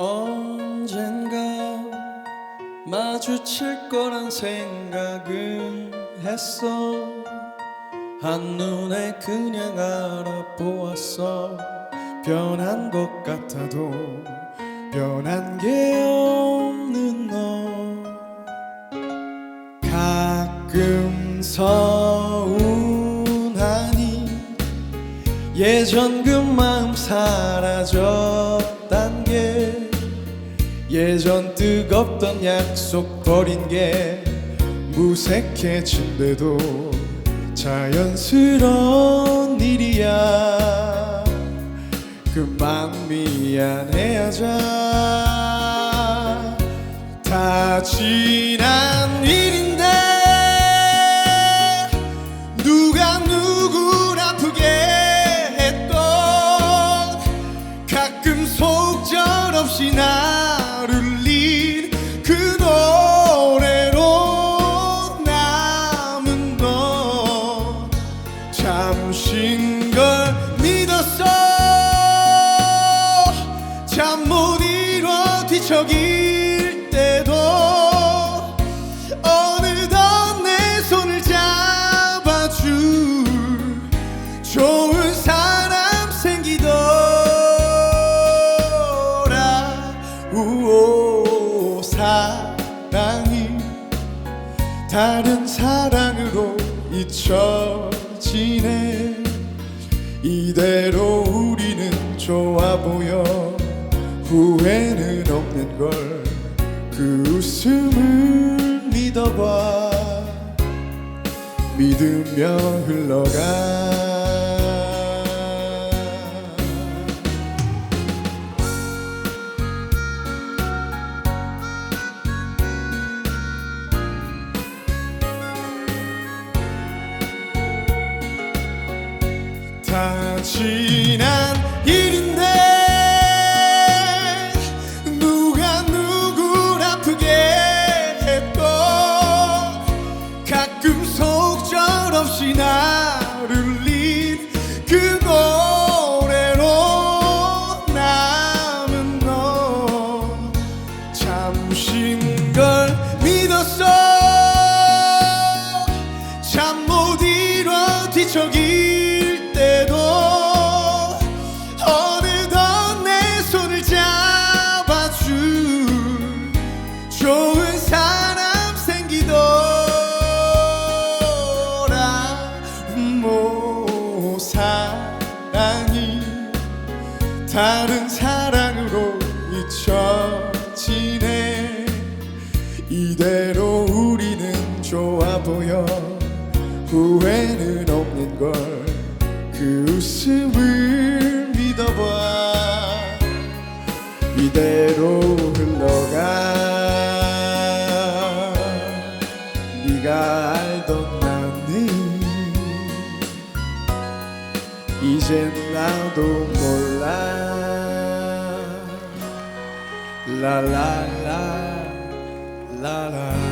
언젠가 마주칠 거란 생각은 했어. 한눈에 그냥 알아보았어. 변한 것 같아도 변한 게 없는 너. 가끔 서운하니 예전 그 마음 사라졌단 게 예전 뜨겁던 약속 버린 게 무색해진데도 자연스러운 일이야. 그만 미안해하자. 다 지난 잠신 걸 믿었어. 잠 못 이뤄 뒤척일 때도 어느덧 내 손을 잡아줄 좋은 사람 생기더라. 우오 사랑이 다른 사랑으로 잊혀 보여. 후회는 없는 걸 그 웃음을 믿어봐. 믿으며 흘러가. 다 지난 속절없이 나를 린그 노래로 남은 너 잠신 걸 믿었어. 잠 못 이뤄 뒤척일 다른 사랑으로 잊혀지네. 이대로 우리는 좋아 보여. 후회는 없는 걸 그 웃음을 믿어봐. 이대로 흘러가. 네가 알던 나는 이젠 나도 몰라 라라라 라라